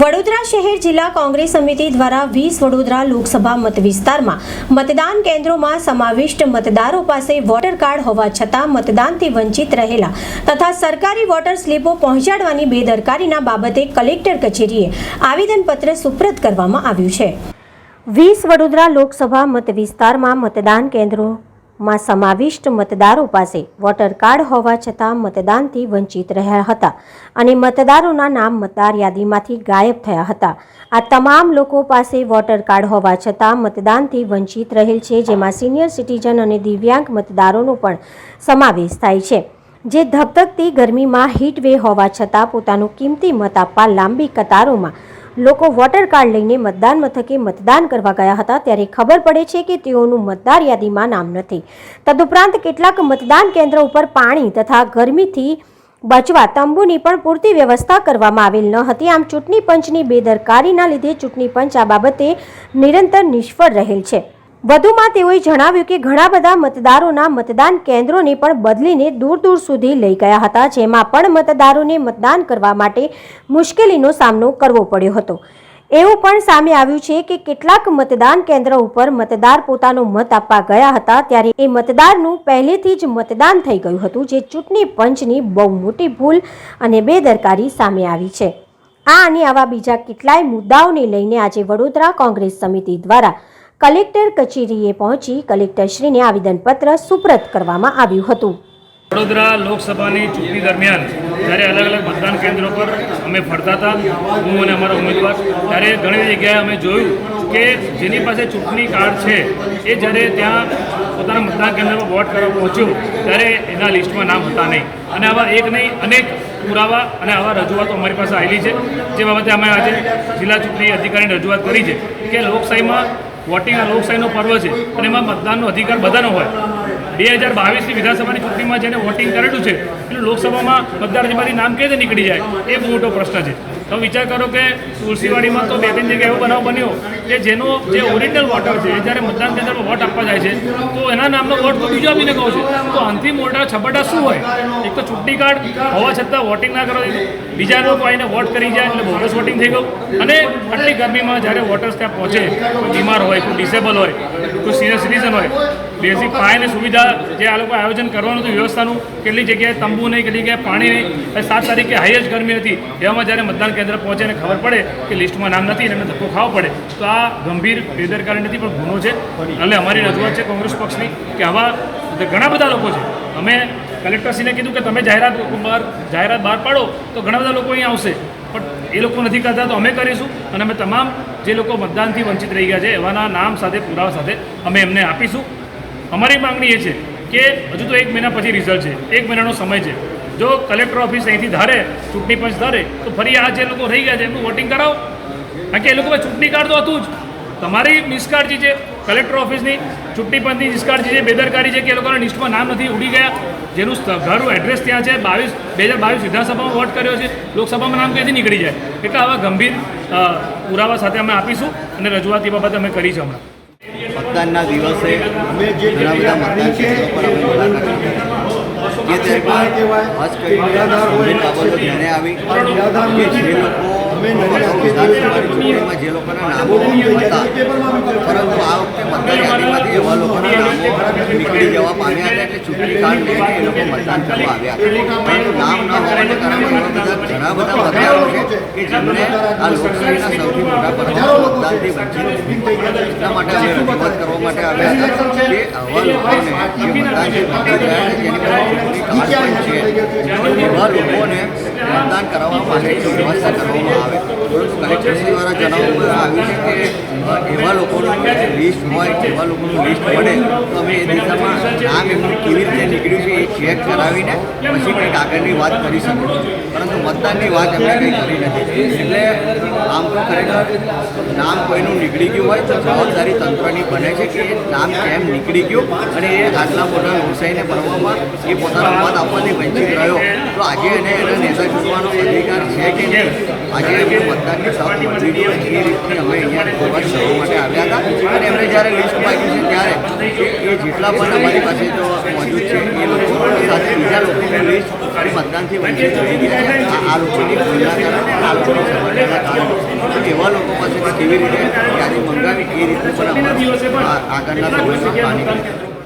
વડોદરા શહેર જિલ્લા કોંગ્રેસ સમિતિ દ્વારા વીસ વડોદરા લોકસભા મત વિસ્તારમાં મતદાન કેન્દ્રોમાં સમાવિષ્ટ મતદારો પાસે વોટર કાર્ડ હોવા છતાં મતદાનથી વંચિત રહેલા તથા સરકારી વોટર સ્લીપો પહોંચાડવાની બેદરકારીના બાબતે કલેક્ટર કચેરીએ આવેદનપત્ર સુપ્રત કરવામાં આવ્યું છે. વીસ વડોદરા લોકસભા મત વિસ્તારમાં મતદાન કેન્દ્રોમાં સમાવિષ્ટ મતદારો પાસે વોટર કાર્ડ હોવા છતાં મતદાનથી વંચિત રહ્યા હતા અને મતદારોના નામ મતદાર યાદીમાંથી ગાયબ થયા હતા. આ તમામ લોકો પાસે વોટર કાર્ડ હોવા છતાં મતદાનથી વંચિત રહેલ છે, જેમાં સિનિયર સિટીઝન અને દિવ્યાંગ મતદારોનો પણ સમાવેશ થાય છે. જે ધબધકતી ગરમીમાં હીટ વે હોવા છતાં પોતાનું કિંમતી મત આપવા લાંબી કતારોમાં લોકો વોટર કાર્ડ લઈને મતદાન મથકે મતદાન કરવા ગયા હતા ત્યારે ખબર પડે છે કે તેઓનું મતદાર યાદીમાં નામ નથી. તદુપરાંત કેટલાક મતદાન કેન્દ્ર ઉપર પાણી તથા ગરમીથી બચવા તંબુની પણ પૂરતી વ્યવસ્થા કરવામાં આવેલ ન હતી. આમ ચૂંટણી પંચની બેદરકારીના લીધે ચૂંટણી પંચ આ બાબતે નિરંતર નિષ્ફળ રહેલ છે. વધુમાં તેઓએ જણાવ્યું કે ઘણા બધા મતદારોના મતદાન કેન્દ્રોને પણ બદલીને દૂર દૂર સુધી લઈ ગયા હતા, જેમાં પણ મતદારોને મતદાન કરવા માટે મુશ્કેલીનો સામનો કરવો પડ્યો હતો. એવું પણ સામે આવ્યું છે કે કેટલાક મતદાન કેન્દ્ર ઉપર મતદાર પોતાનો મત આપવા ગયા હતા, ત્યારે એ મતદારનું પહેલેથી જ મતદાન થઈ ગયું હતું, જે ચૂંટણી પંચની બહુ મોટી ભૂલ અને બેદરકારી સામે આવી છે. આ અને આવા બીજા કેટલાય મુદ્દાઓને લઈને આજે વડોદરા કોંગ્રેસ સમિતિ દ્વારા કલેક્ટર કચેરીએ પહોંચી કલેક્ટરશ્રીને આવેદનપત્ર સુપ્રત કરવામાં આવ્યું હતું. વડોદરા લોકસભાની ચૂંટણી દરમિયાન જ્યારે અલગ અલગ મતદાન કેન્દ્રો પર અમે ફરતા હતા, હું અને અમારા ઉમેદવાર, ત્યારે ઘણી જગ્યાએ અમે જોયું કે જેની પાસે ચૂંટણી કાર્ડ છે, એ જ્યારે ત્યાં પોતાના મતદાન કેન્દ્રમાં વોટ કરવા પહોંચ્યું, ત્યારે એના લિસ્ટમાં નામ હતા નહીં. અને આવા એક નહીં, અનેક પુરાવા અને આવા રજૂઆતો અમારી પાસે આવેલી છે. જે બાબતે અમે આજે જિલ્લા ચૂંટણી અધિકારીને રજૂઆત કરી છે કે લોકશાહીમાં વોટિંગ આ લોકશાહીનો પર્વ છે અને એમાં મતદાનનો અધિકાર બધાનો હોય. બે હજાર બાવીસની વિધાનસભાની ચૂંટણીમાં જેને વોટિંગ કરેલું છે એટલે લોકસભામાં મતદાર જેમાંથી નામ કેવી રીતે નીકળી જાય? એ બહુ મોટો પ્રશ્ન છે. તો વિચાર કરો કે તુલસીવાડીમાં તો બે ત્રણ જગ્યાએ એવો બનાવ બન્યો કે જેનો જે ઓરિજિનલ વોટર છે જ્યારે મતદાન કેન્દ્રમાં વોટ આપવા જાય છે, તો એના નામનો વોટ તો બીજો આપીને કહો છે. તો અંતિમ મોટા છબટા શું હોય? એક તો ચૂંટણી કાર્ડ, હોવા છતાં વોટિંગ ના કરો, બીજા લોકો આવીને વોટ કરી જાય, એટલે બોગસ વોટિંગ થઈ ગયું. અને આટલી ગરમીમાં જ્યારે વોટર્સ ત્યાં પહોંચે બીમાર હોય, કોઈ ડિસેબલ હોય, કોઈ સિનિયર સિટીઝન હોય બેઝિક પાયાની સુવિધા જે આ લોકો આયોજન કરવાનું હતું, વ્યવસ્થાનું, કેટલી જગ્યાએ તંબુ નહીં, કેટલી જગ્યાએ પાણી નહીં. સાત તારીખે હાઈએસ્ટ ગરમી હતી. એવામાં જ્યારે મતદાન કેન્દ્ર પહોંચે અને ખબર પડે કે લિસ્ટમાં નામ નથી અને એમને ધક્કો ખાવો પડે, તો આ ગંભીર બેદરકારી નથી, પણ ગુનો છે. એટલે અમારી રજૂઆત છે કોંગ્રેસ પક્ષની કે આવા ઘણા બધા લોકો છે, અમે કલેક્ટરશ્રીને કીધું કે તમે જાહેરાત બહાર જાહેરાત બહાર પાડો, તો ઘણા બધા લોકો અહીં આવશે. પણ એ લોકો નથી કરતા, તો અમે કરીશું અને અમે તમામ જે લોકો મતદાનથી વંચિત રહી ગયા છે, એવાના નામ સાથે, પુરાવા સાથે અમે એમને આપીશું. અમારી માંગણી એ છે કે હજુ તો એક મહિના પછી રિઝલ્ટ છે. એક મહિનાનો સમય છે. જો કલેક્ટર ઓફિસ અહીંથી ધારે, ચૂંટણી પંચ ધારે, તો ફરી આ જે લોકો રહી ગયા છે, એમનું વોટિંગ કરાવો. કારણ કે એ લોકો ચૂંટણી કાર્ડ તો હતું જ. તમારી નિષ્કાળજી છે કલેક્ટર ઓફિસની ચૂંટણી પંચની નિષ્કાળજી છે બેદરકારી છે કે એ લોકોના લિસ્ટમાં નામ નથી, ઉડી ગયા. જેનું ઘરનું એડ્રેસ ત્યાં છે. બાવીસ, બે હજાર બાવીસ વિધાનસભામાં વોટ કર્યો છે. લોકસભામાં નામ ક્યાંથી નીકળી જાય? એટલે આવા ગંભીર પુરાવા સાથે અમે આપીશું અને રજૂઆત એ બાબતે અમે કરી છે હમણાં. મતદાનના દિવસે ઘણા બધા મતદાન કેન્દ્રો પર અમે મુલાકાત લીધી જે દરમિયાન ખાસ કરીને બાબતો ધ્યાને આવી કે જે લોકો જે લોકોના નામો હતા, પરંતુ આ વખતે મતદાર યાદીમાંથી એવા લોકોના નામો નીકળી જવા પામ્યા હતા એટલે ચૂંટણી કાર્ડ લઈને એ લોકો મતદાન કરવા આવ્યા પરંતુ નામ ન હોવાને કારણે એવા બધા ઘણા બધા મતદારો છે કે જેમને આ લોકશાહીના સૌથી મોટા પર્વ મતદાનથી વંચિત એટલા માટે અમે રજૂઆત કરવા માટે આવ્યા હતા કે આવા લોકોને જે મતદાનથી વંચિત રહ્યા છે, જેની પાસે છે એવા લોકોને મતદાન કરાવવા માટેની વ્યવસ્થા કરવામાં આવે. દ્વારા જણાવવામાં આવ્યું છે કે એવા લોકોનું લિસ્ટ હોય, એવા લોકોનું લિસ્ટ મળે તો અમે એ દિશામાં નામ એમનું કેવી રીતે નીકળ્યું છે એ ચેક કરાવીને પછી કંઈક આગળની વાત કરી શકીએ. પરંતુ મતદાનની વાત અમે કંઈ કરી નથી. એટલે તો ખરેખર નામ કોઈનું નીકળી ગયું હોય તો જવાબદારી તંત્રની બને છે કે નામ કેમ નીકળી ગયું અને એ આટલા મોટા વ્યવસાયને ભરવામાં એ પોતાનો મત આપવાથી વંચિત રહ્યો. તો આજે એને એના નેતા ચૂંટવાનો અધિકાર છે કે નહીં? આજે એમને મતદાનની તક મળી ગયો એ રીતની અમે અહીંયા રજૂઆત કરવા માટે આવ્યા હતા. અને એમણે જ્યારે લિસ્ટ માગ્યું છે ત્યારે એ જેટલા પણ અમારી પાસે તો મોજૂદ છે, એ લોકો સાથે બીજા લોકોની લિસ્ટ મતદાનથી વંચિત થઈ ગયા આ લોકોની ભૂલના કારણે આ લોકોની સમસ્યાના લોકો પાસેથી કેવી રીતે યાદી મંગાવી એ રીતે પણ આગળના સમયમાં પ્લાનિંગ